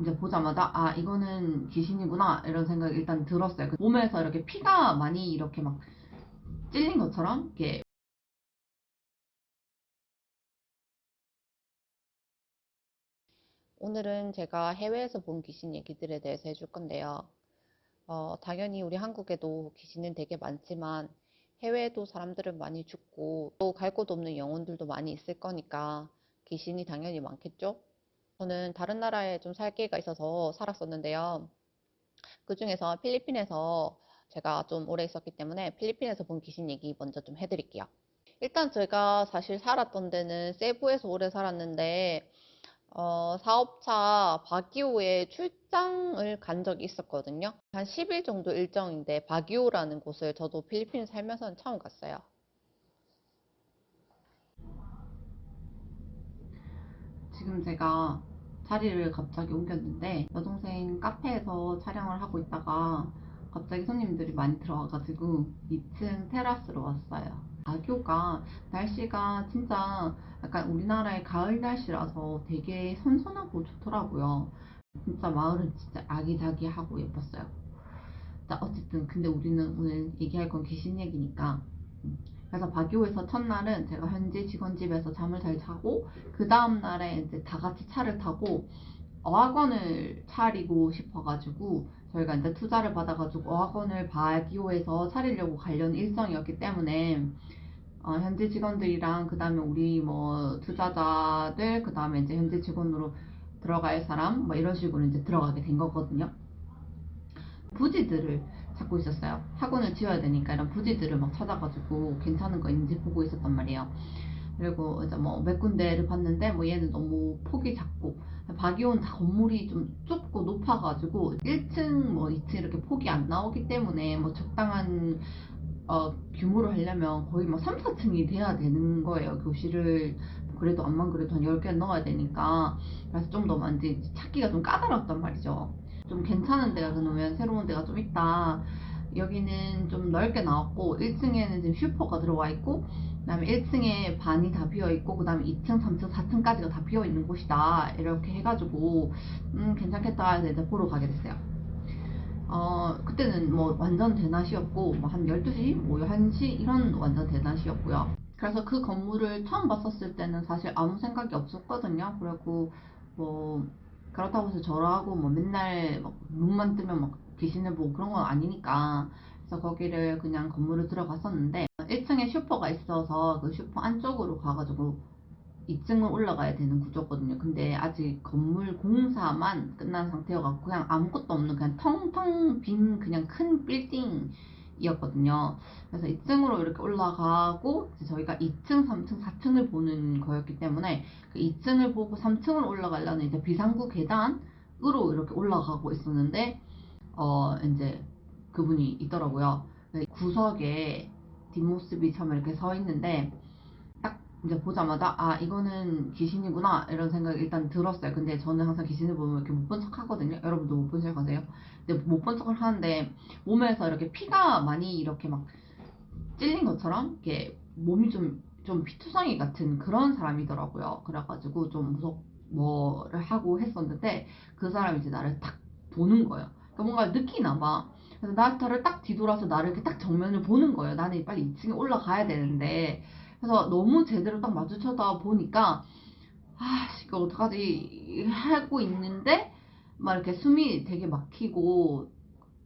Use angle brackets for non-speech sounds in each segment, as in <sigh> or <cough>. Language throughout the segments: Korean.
이제 보자마자 아 이거는 귀신이구나 이런 생각이 일단 들었어요. 그 몸에서 이렇게 피가 많이 이렇게 막 찔린 것처럼 이렇게 오늘은 제가 해외에서 본 귀신 얘기들에 대해서 해줄 건데요. 어, 당연히 우리 한국에도 귀신은 되게 많지만 해외에도 사람들은 많이 죽고 또 갈 곳 없는 영혼들도 많이 있을 거니까 귀신이 당연히 많겠죠? 저는 다른 나라에 좀 살 기회가 있어서 살았었는데요. 그 중에서 필리핀에서 제가 좀 오래 있었기 때문에 필리핀에서 본 귀신 얘기 먼저 좀 해드릴게요. 일단 제가 사실 살았던 데는 세부에서 오래 살았는데 어, 사업차 바기오에 출장을 간 적이 있었거든요. 한 10일 정도 일정인데 바기오라는 곳을 저도 필리핀 살면서는 처음 갔어요. 지금 제가 자리를 갑자기 옮겼는데 여동생 카페에서 촬영을 하고 있다가 갑자기 손님들이 많이 들어와가지고 2층 테라스로 왔어요. 아교가 날씨가 진짜 약간 우리나라의 가을 날씨라서 되게 선선하고 좋더라고요. 진짜 마을은 진짜 아기자기하고 예뻤어요. 자, 어쨌든 근데 우리는 오늘 얘기할 건 귀신 얘기니까 음. 그래서 바교에서 첫날은 제가 현지 직원 집에서 잠을 잘 자고 그 다음 날에 이제 다 같이 차를 타고 어학원을 차리고 싶어가지고 저희가 이제 투자를 받아가지고 어학원을 바기오에서 차리려고 가려는 일정이었기 때문에 어, 현지 직원들이랑 그 다음에 우리 뭐 투자자들 그 다음에 이제 현지 직원으로 들어갈 사람 뭐 이런 식으로 이제 들어가게 된 거거든요. 부지들을 찾고 있었어요. 학원을 지어야 되니까 이런 부지들을 막 찾아가지고 괜찮은 거 있는지 보고 있었단 말이에요. 그리고 이제 뭐 몇 군데를 봤는데 뭐 얘는 너무 폭이 작고 다 건물이 좀 좁고 높아가지고 1층 뭐 2층 이렇게 폭이 안 나오기 때문에 뭐 적당한 어, 규모로 하려면 거의 뭐 3, 4층이 돼야 되는 거예요. 교실을 그래도 암만 그래도 한 10개 넣어야 되니까 그래서 좀더 많이 찾기가 좀 까다롭단 말이죠. 좀 괜찮은 데가 그러면 새로운 데가 좀 있다. 여기는 좀 넓게 나왔고 1층에는 지금 슈퍼가 들어와 있고 그다음에 1층에 반이 다 비어 있고 그다음에 2층, 3층, 4층까지가 다 비어 있는 곳이다. 이렇게 해가지고 음 괜찮겠다 해서 이제 보러 가게 됐어요. 어 그때는 뭐 완전 대낮이었고 뭐 한 12시, 뭐 1시 이런 완전 대낮이었고요. 그래서 그 건물을 처음 봤었을 때는 사실 아무 생각이 없었거든요. 그리고 뭐 그렇다고 해서 저러하고 뭐 맨날 막 눈만 뜨면 막 귀신을 보고 그런 건 아니니까 그래서 거기를 그냥 건물을 들어갔었는데 1층에 슈퍼가 있어서 그 슈퍼 안쪽으로 가가지고 2층을 올라가야 되는 구조거든요. 근데 아직 건물 공사만 끝난 상태여갖고 그냥 아무것도 없는 그냥 텅텅 빈 그냥 큰 빌딩 이었거든요. 그래서 2층으로 이렇게 올라가고 저희가 2층, 3층, 4층을 보는 거였기 때문에 그 2층을 보고 3층으로 올라가려는 이제 비상구 계단으로 이렇게 올라가고 있었는데 어 이제 그분이 있더라고요. 구석에 뒷모습이 처음에 이렇게 서 있는데 딱 이제 보자마자 아 이거는 귀신이구나 이런 생각이 일단 들었어요. 근데 저는 항상 귀신을 보면 이렇게 못 본 척 하거든요. 여러분도 못 본 척 하세요? 근데 못 본 척을 하는데 몸에서 이렇게 피가 많이 이렇게 막 찔린 것처럼 이렇게 몸이 좀 좀 피투성이 같은 그런 사람이더라고요. 그래가지고 좀 무섭 뭐를 하고 했었는데 그 사람이 이제 나를 딱 보는 거예요. 그러니까 뭔가 느끼나 봐. 그래서 나를 딱 뒤돌아서 나를 이렇게 딱 정면을 보는 거예요. 나는 빨리 2층에 올라가야 되는데. 그래서 너무 제대로 딱 마주쳐다 보니까, 아, 이거 어떡하지? 하고 있는데, 막 이렇게 숨이 되게 막히고,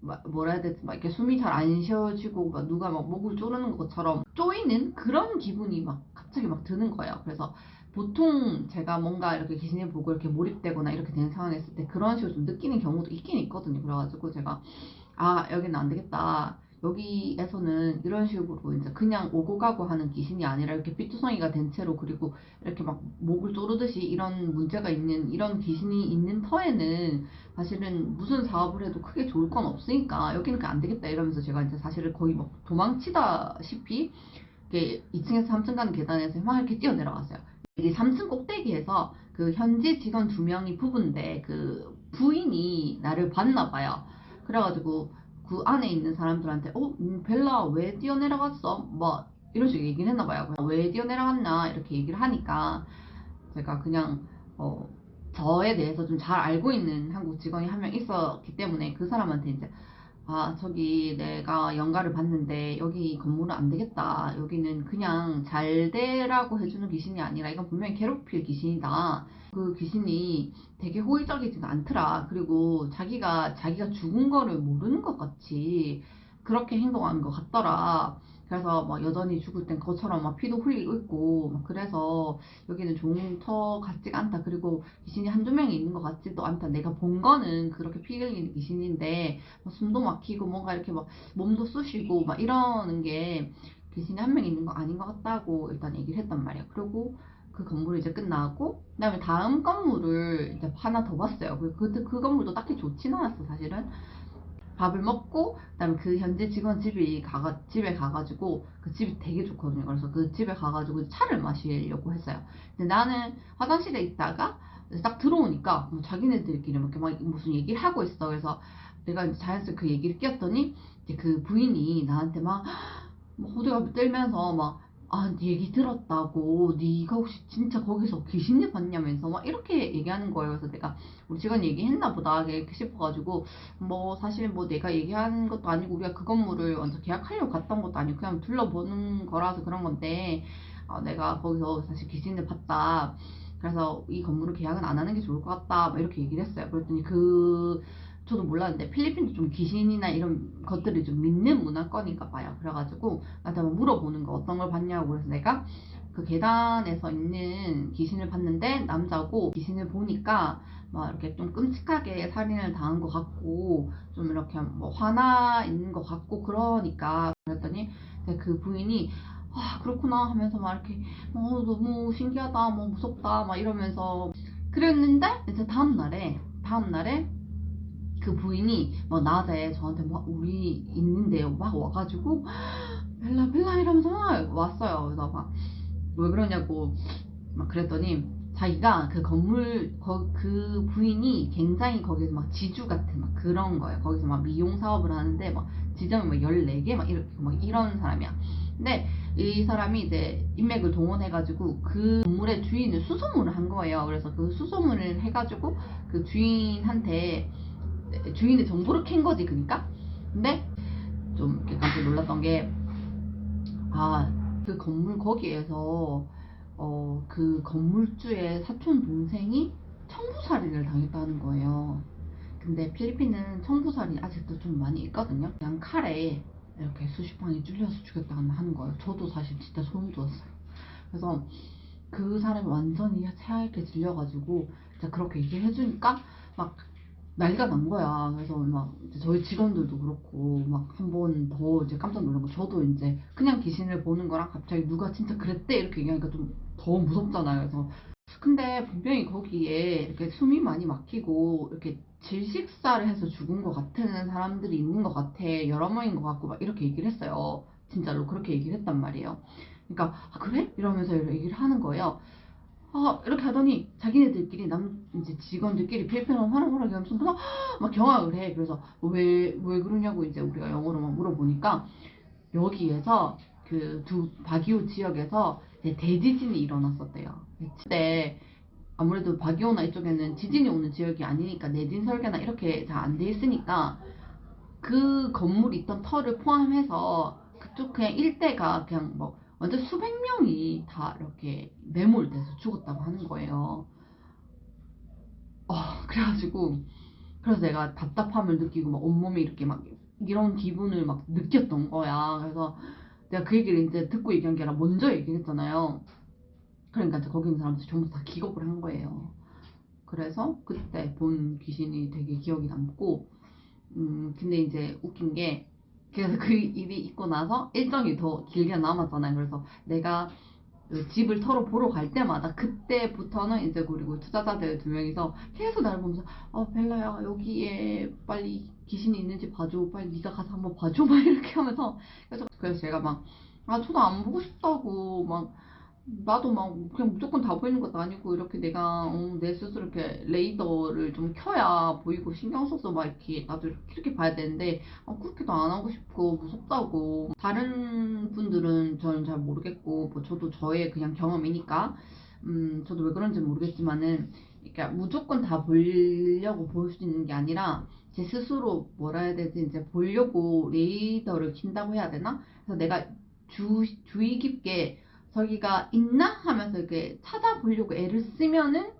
막 뭐라 해야 되지? 막 이렇게 숨이 잘 안 쉬어지고, 막 누가 막 목을 조르는 것처럼 쪼이는 그런 기분이 막 갑자기 막 드는 거예요. 그래서 보통 제가 뭔가 이렇게 귀신을 보고 이렇게 몰입되거나 이렇게 되는 상황에 있을 때 그런 식으로 좀 느끼는 경우도 있긴 있거든요. 그래가지고 제가 아 여기는 안 되겠다. 여기에서는 이런 식으로 이제 그냥 오고 가고 하는 귀신이 아니라 이렇게 삐투성이가 된 채로 그리고 이렇게 막 목을 조르듯이 이런 문제가 있는 이런 귀신이 있는 터에는 사실은 무슨 사업을 해도 크게 좋을 건 없으니까 여기는 안 되겠다 이러면서 제가 이제 사실은 거의 막 도망치다시피 이렇게 2층에서 3층 가는 계단에서 막 이렇게 뛰어 내려갔어요. 이게 3층 꼭대기에서 그 현지 직원 두 명이 부부인데 그 부인이 나를 봤나 봐요. 그래가지고 그 안에 있는 사람들한테 어 음, 벨라 왜 뛰어내려갔어? 뭐 이런 식으로 얘기를 했나 봐요. 왜 뛰어내려갔나 이렇게 얘기를 하니까 제가 그냥 어 저에 대해서 좀 잘 알고 있는 한국 직원이 한 명 있었기 때문에 그 사람한테 이제 아 저기 내가 연가를 봤는데 여기 건물은 안 되겠다. 여기는 그냥 잘 되라고 해주는 귀신이 아니라 이건 분명히 괴롭힐 귀신이다. 그 귀신이 되게 호의적이지가 않더라. 그리고 자기가 자기가 죽은 거를 모르는 것 같이 그렇게 행동하는 것 같더라 그래서 막 여전히 죽을 땐 그처럼 막 피도 흘리고 있고 막 그래서 여기는 좋은 터 같지가 않다. 그리고 귀신이 한두 명이 있는 것 같지도 않다. 내가 본 거는 그렇게 피 흘리는 귀신인데 막 숨도 막히고 뭔가 이렇게 막 몸도 쑤시고 막 이러는 게 귀신이 한 명 있는 거 아닌 것 같다고 일단 얘기를 했단 말이야. 그리고 그 건물이 이제 끝나고 그다음에 다음 건물을 이제 하나 더 봤어요. 그, 그, 그 건물도 딱히 좋진 않았어 사실은. 밥을 먹고 그다음에 그 현재 직원 집이 가가 집에 가가지고 그 집이 되게 좋거든요. 그래서 그 집에 가가지고 차를 마시려고 했어요. 근데 나는 화장실에 있다가 딱 들어오니까 뭐 자기네들끼리 막 이렇게 막 무슨 얘기를 하고 있어. 그래서 내가 이제 자연스럽게 그 얘기를 끼었더니 이제 그 부인이 나한테 막, 막 호들갑을 떨면서 막 아, 네 얘기 들었다고. 네가 혹시 진짜 거기서 귀신을 봤냐면서 막 이렇게 얘기하는 거예요. 그래서 내가 우리 직원 얘기했나 보다 싶어가지고 뭐 사실 뭐 내가 얘기한 것도 아니고 우리가 그 건물을 먼저 계약하려고 갔던 것도 아니고 그냥 둘러보는 거라서 그런 건데 어, 내가 거기서 사실 귀신을 봤다. 그래서 이 건물을 계약은 안 하는 게 좋을 것 같다. 막 이렇게 얘기를 했어요. 그랬더니 그 저도 몰랐는데 필리핀도 좀 귀신이나 이런 것들을 좀 믿는 문화권인가 봐요. 그래가지고 나한테 한번 물어보는 거 어떤 걸 봤냐고 그래서 내가 그 계단에서 있는 귀신을 봤는데 남자고 귀신을 보니까 막 이렇게 좀 끔찍하게 살인을 당한 것 같고 좀 이렇게 뭐 화나 있는 것 같고 그러니까 그랬더니 그 부인이 아 그렇구나 하면서 막 이렇게 어 너무 신기하다 뭐 무섭다 막 이러면서 그랬는데 이제 다음 날에 다음 날에 그 부인이 막 낮에 저한테 막 우리 있는데요. 막 와가지고 벨라 벨라 이러면서 막 왔어요. 그래서 막 왜 그러냐고 막 그랬더니 자기가 그 건물 거, 그 부인이 굉장히 거기서 막 지주 같은 막 그런 거예요. 거기서 막 미용 사업을 하는데 막 지점이 막 14개 막 이렇게 막 이런 사람이야. 근데 이 사람이 이제 인맥을 동원해가지고 그 건물의 주인을 수소문을 한 거예요. 그래서 그 수소문을 해가지고 그 주인한테 주인의 정보를 캔 거지 그니까? 근데 좀 깜짝 놀랐던 게 아 그 건물 거기에서 어 그 건물주의 사촌 동생이 청부살인을 당했다는 거예요. 근데 필리핀은 청부살이 아직도 좀 많이 있거든요. 그냥 칼에 이렇게 수십 방이 찔려서 죽였다 하는 거예요. 저도 사실 진짜 소름 돋았어요. 그래서 그 사람이 완전히 새하얗게 질려가지고 진짜 그렇게 얘기를 해주니까 막 난리가 난 거야. 그래서 막 저희 직원들도 그렇고 막 한 번 더 이제 깜짝 놀란 거. 저도 이제 그냥 귀신을 보는 거랑 갑자기 누가 진짜 그랬대 이렇게 얘기하니까 좀 더 무섭잖아요. 그래서 근데 분명히 거기에 이렇게 숨이 많이 막히고 이렇게 질식사를 해서 죽은 것 같은 사람들이 있는 것 같아. 여러 명인 것 같고 막 이렇게 얘기를 했어요. 진짜로 그렇게 얘기를 했단 말이에요. 그러니까 아 그래? 이러면서 얘기를 하는 거예요. 아, 이렇게 하더니 자기네들끼리 남 이제 직원들끼리 필리핀어 화랑화랑 하면서 막, <gasps> 막 경악을 해. 그래서 왜 왜 그러냐고 이제 우리가 영어로 막 물어보니까 여기에서 그 두 바기오 지역에서 대지진이 일어났었대요. 그때 아무래도 바기오나 이쪽에는 지진이 오는 지역이 아니니까 내진 설계나 이렇게 잘 안 돼 있으니까 그 건물이 있던 터를 포함해서 그쪽 그냥 일대가 그냥 뭐 완전 수백 명이 다 이렇게 매몰돼서 죽었다고 하는 거예요. 어, 그래가지고, 그래서 내가 답답함을 느끼고 막 온몸이 이렇게 막 이런 기분을 막 느꼈던 거야. 그래서 내가 그 얘기를 이제 듣고 얘기한 게 아니라 먼저 얘기를 했잖아요. 그러니까 이제 거기 있는 사람들이 전부 다 기겁을 한 거예요. 그래서 그때 본 귀신이 되게 기억이 남고, 음, 근데 이제 웃긴 게, 그래서 그 일이 있고 나서 일정이 더 길게 남았잖아요. 그래서 내가 그 집을 서로 보러 갈 때마다 그때부터는 이제 그리고 투자자들 두 명이서 계속 나를 보면서 어 벨라야 여기에 빨리 귀신이 있는지 봐줘. 빨리 네가 가서 한번 봐줘. <laughs> 막 이렇게 하면서. 그래서 그래서 제가 막 아 저도 안 보고 싶다고 막 나도 막 그냥 무조건 다 보이는 것도 아니고 이렇게 내가 어, 내 스스로 이렇게 레이더를 좀 켜야 보이고 신경 써서 막 이렇게 나도 이렇게, 이렇게 봐야 되는데 어, 그렇게도 안 하고 싶고 무섭다고. 다른 분들은 저는 잘 모르겠고 뭐 저도 저의 그냥 경험이니까. 음 저도 왜 그런지 모르겠지만은 그러니까 무조건 다 보려고 볼 수 있는 게 아니라 제 스스로 뭐라 해야 되지? 이제 보려고 레이더를 킨다고 해야 되나? 그래서 내가 주, 주의 깊게 저기가 있나? 하면서 이렇게 찾아보려고 애를 쓰면은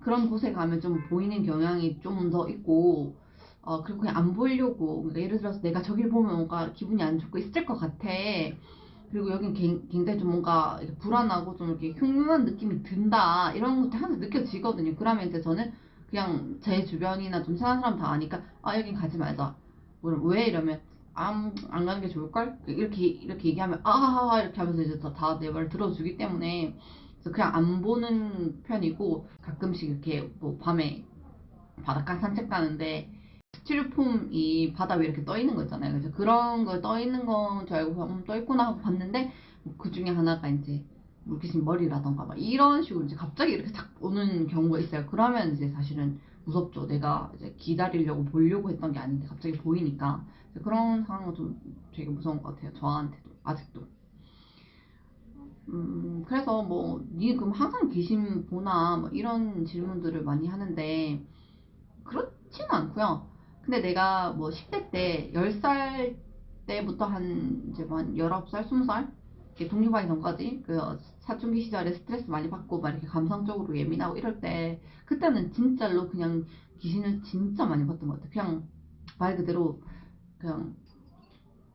그런 곳에 가면 좀 보이는 경향이 좀 더 있고 어 그리고 그냥 안 보려고. 그러니까 예를 들어서 내가 저기를 보면 뭔가 기분이 안 좋고 있을 것 같아. 그리고 여긴 갱- 굉장히 좀 뭔가 불안하고 좀 이렇게 흉흉한 느낌이 든다. 이런 것도 항상 느껴지거든요. 그러면 이제 저는 그냥 제 주변이나 좀 친한 사람 다 아니까 아 여긴 가지 말자. 그럼 왜 이러면 안, 안 가는 게 좋을걸? 이렇게 이렇게 얘기하면 아하하 이렇게 하면서 이제 다 내 말 들어주기 때문에 그래서 그냥 안 보는 편이고 가끔씩 이렇게 뭐 밤에 바닷가 산책 가는데 스티로폼 이 바다 위에 이렇게 떠 있는 거 있잖아요. 그래서 그런 거 떠 있는 건 줄 알고 음, 떠 있구나 하고 봤는데 그 중에 하나가 이제 물귀신 머리라던가 막 이런 식으로 이제 갑자기 이렇게 탁 오는 경우가 있어요. 그러면 이제 사실은 무섭죠. 내가 이제 기다리려고 보려고 했던 게 아닌데 갑자기 보이니까 그런 상황은 좀 되게 무서운 것 같아요. 저한테도 아직도. 음, 그래서 뭐, 니 그럼 항상 귀신 보나, 뭐 이런 질문들을 많이 하는데, 그렇지는 않고요. 근데 내가 뭐 10대 때, 10살 때부터 한, 이제 뭐 한 19살, 20살? 이렇게 독립하기 전까지, 그 사춘기 시절에 스트레스 많이 받고, 막 이렇게 감성적으로 예민하고 이럴 때, 그때는 진짜로 그냥 귀신을 진짜 많이 봤던 것 같아요. 그냥 말 그대로, 그냥,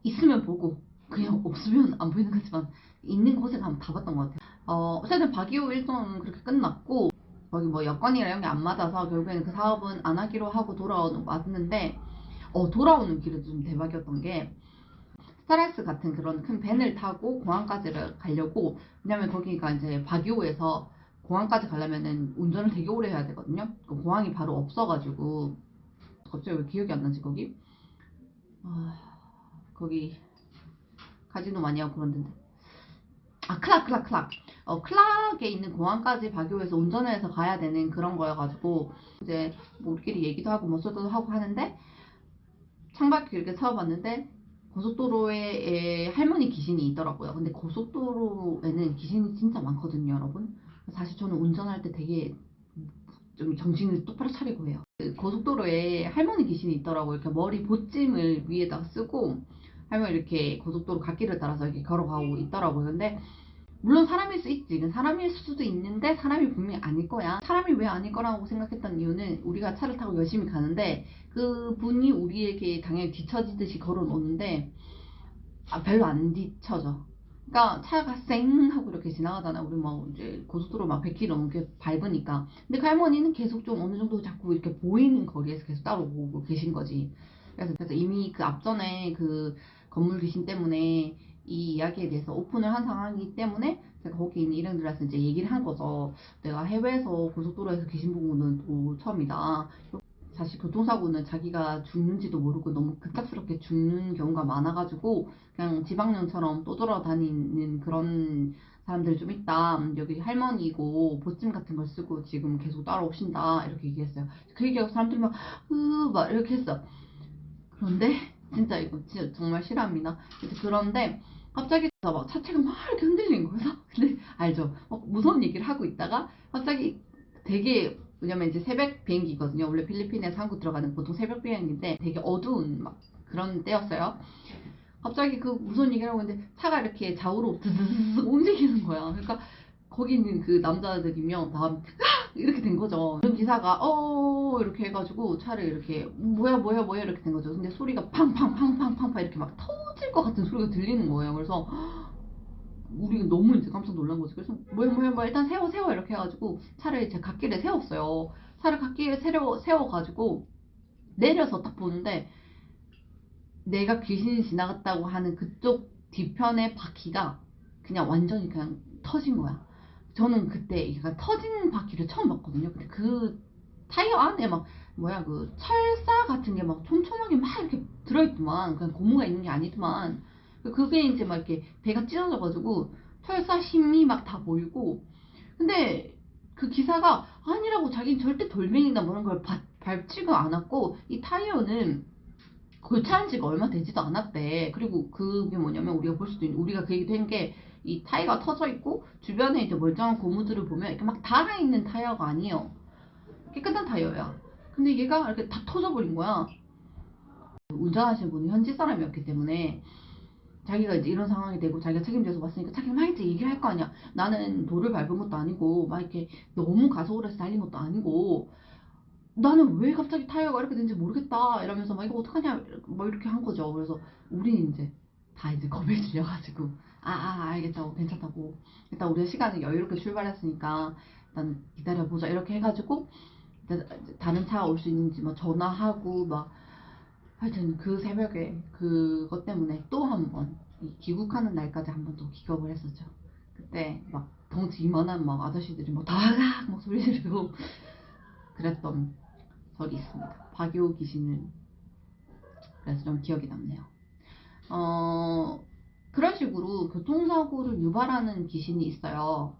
있으면 보고, 그냥 없으면 안 보이는 거지만, 있는 곳에 가면 다 봤던 것 같아요. 어, 어쨌든 박이호 일정은 그렇게 끝났고, 거기 뭐 여건이랑 이런 게 안 맞아서 결국에는 그 사업은 안 하기로 하고 돌아오는 왔는데, 어, 돌아오는 길은 좀 대박이었던 게, 스타렉스 같은 그런 큰 밴을 타고 공항까지 가려고, 왜냐면 거기가 이제 박이호에서 공항까지 가려면은 운전을 되게 오래 해야 되거든요. 그 공항이 바로 없어가지고, 갑자기 왜 기억이 안 나지, 거기? 아, 거기, 카지노 많이 하고 그런 데인데. 아, 클락, 클락, 클락. 어, 클락에 있는 공항까지 박유에서 운전을 해서 가야 되는 그런 거여가지고, 이제, 뭐, 우리끼리 얘기도 하고, 뭐, 소도 하고 하는데, 창밖에 이렇게 세워봤는데, 고속도로에 할머니 귀신이 있더라고요. 근데 고속도로에는 귀신이 진짜 많거든요, 여러분. 사실 저는 운전할 때 되게 좀 정신을 똑바로 차리고 해요. 그 고속도로에 할머니 귀신이 있더라고요. 이렇게 머리 보찜을 위에다 쓰고, 할머니 이렇게 고속도로 갓길을 따라서 이렇게 걸어가고 있더라고요. 근데 물론 사람일 수 있지. 그 사람일 수도 있는데 사람이 분명히 아닐 거야. 사람이 왜 아닐 거라고 생각했던 이유는 우리가 차를 타고 열심히 가는데 그 분이 우리에게 당연히 뒤처지듯이 걸어 놓는데 아, 별로 안 뒤쳐져. 그러니까 차가 쌩 하고 이렇게 지나가잖아. 우리 뭐 이제 고속도로 막 100km 넘게 밟으니까. 근데 그 할머니는 계속 좀 어느 정도 자꾸 이렇게 보이는 거리에서 계속 따라오고 계신 거지. 그래서, 그래서 이미 그 앞전에 그 건물 귀신 때문에 이 이야기에 대해서 오픈을 한 상황이기 때문에 제가 거기 있는 일행들한테 이제 얘기를 한 거죠. 내가 해외에서 고속도로에서 본 거는 또 처음이다. 사실 교통사고는 자기가 죽는지도 모르고 너무 급작스럽게 죽는 경우가 많아가지고 그냥 지방령처럼 떠돌아다니는 그런 사람들이 좀 있다. 음, 여기 할머니고 보찜 같은 걸 쓰고 지금 계속 따라오신다. 이렇게 얘기했어요. 그 얘기하고 사람들이 막, 으, 막 이렇게 했어. 그런데 진짜 이거 진짜 정말. 그래서 그런데 갑자기 막 차체가 막 이렇게 흔들리는 거예요. <laughs> 근데 알죠? 막 무서운 얘기를 하고 있다가 갑자기 되게 왜냐면 이제 새벽 비행기거든요. 원래 필리핀에서 한국 들어가는 보통 새벽 비행기인데 되게 어두운 막 그런 때였어요. 갑자기 그 무서운 얘기를 하고 있는데 차가 이렇게 좌우로 드드드 <laughs> 움직이는 거야. 그러니까 거기 있는 그 남자들이면 다 <laughs> 이렇게 된 거죠. 그 기사가 어 이렇게 해가지고 차를 이렇게 뭐야 뭐야 뭐야 이렇게 된 거죠. 근데 소리가 팡팡팡팡팡팡 이렇게 막 터 질 것 같은 소리가 들리는 거예요. 그래서 우리가 너무 이제 깜짝 놀란 거지. 그래서 뭐야 뭐야 뭐야 일단 세워 세워 이렇게 해가지고 차를 이제 갓길에 세웠어요. 차를 갓길에 세워 세워가지고 내려서 딱 보는데 내가 귀신이 지나갔다고 하는 그쪽 뒤편의 바퀴가 그냥 완전히 그냥 터진 거야. 저는 그때 약간 터진 바퀴를 처음 봤거든요. 근데 그 타이어 안에 막 뭐야 그 철사 같은 게 막 촘촘하게 막 이렇게 들어있더만 그냥 고무가 있는 게 아니더만 그게 이제 막 이렇게 배가 찢어져가지고 철사 힘이 막 다 보이고 근데 그 기사가 아니라고 자기는 절대 돌멩이나 뭐 그런 걸 밟- 밟지가 않았고 이 타이어는 교체한 지가 얼마 되지도 않았대. 그리고 그게 뭐냐면 우리가 볼 수도 있는 우리가 그 얘기도 한게 이 타이어가 터져 있고 주변에 이제 멀쩡한 고무들을 보면 이렇게 막 달아 있는 타이어가 아니에요. 깨끗한 타이어야. 근데 얘가 이렇게 다 터져버린 거야. 운전하시는 분이 현지 사람이었기 때문에 자기가 이제 이런 상황이 되고 자기가 책임져서 왔으니까 책임할지 얘기를 할 거 아니야. 나는 돌을 밟은 것도 아니고 막 이렇게 너무 가속을 해서 달린 것도 아니고 나는 왜 갑자기 타이어가 이렇게 된지 모르겠다 이러면서 막 이거 어떡하냐 뭐 이렇게 한 거죠. 그래서 우리는 이제 다 이제 <laughs> 겁에 질려가지고 아, 아 알겠다고 괜찮다고 일단 우리가 시간을 여유롭게 출발했으니까 일단 기다려보자 이렇게 해가지고 다른 차가 올수 있는지 막 전화하고 막 하여튼 그 새벽에 그것 때문에 또 한 번 귀국하는 날까지 한 번 또 기겁을 했었죠. 그때 막 덩치 이만한 막 아저씨들이 막 다락 막 소리 지르고 그랬던 적이 있습니다. 박요 귀신은 그래서 좀 기억이 남네요. 어 그런 식으로 교통사고를 유발하는 귀신이 있어요.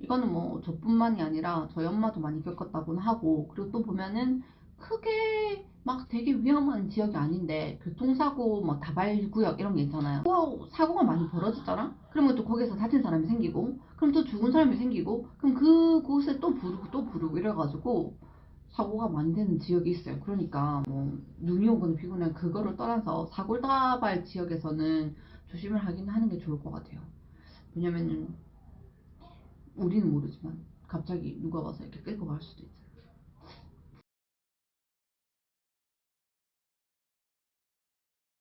이거는 뭐 저뿐만이 아니라 저희 엄마도 많이 겪었다고는 하고 그리고 또 보면은 크게 막 되게 위험한 지역이 아닌데 교통사고 뭐 다발구역 이런 게 있잖아요. 또 사고가 많이 벌어졌잖아. 그러면 또 거기서 다친 사람이 생기고 그럼 또 죽은 사람이 생기고 그럼 그곳에 또 부르고 또 부르고 이래가지고 사고가 많이 되는 지역이 있어요. 그러니까 뭐 눈이 오거나 비가 오거나 그거를 떠나서 사골다발 지역에서는 조심을 하긴 하는 게 좋을 것 같아요. 왜냐면은 우리는 모르지만 갑자기 누가 와서 이렇게 끌고 갈 수도 있잖아요.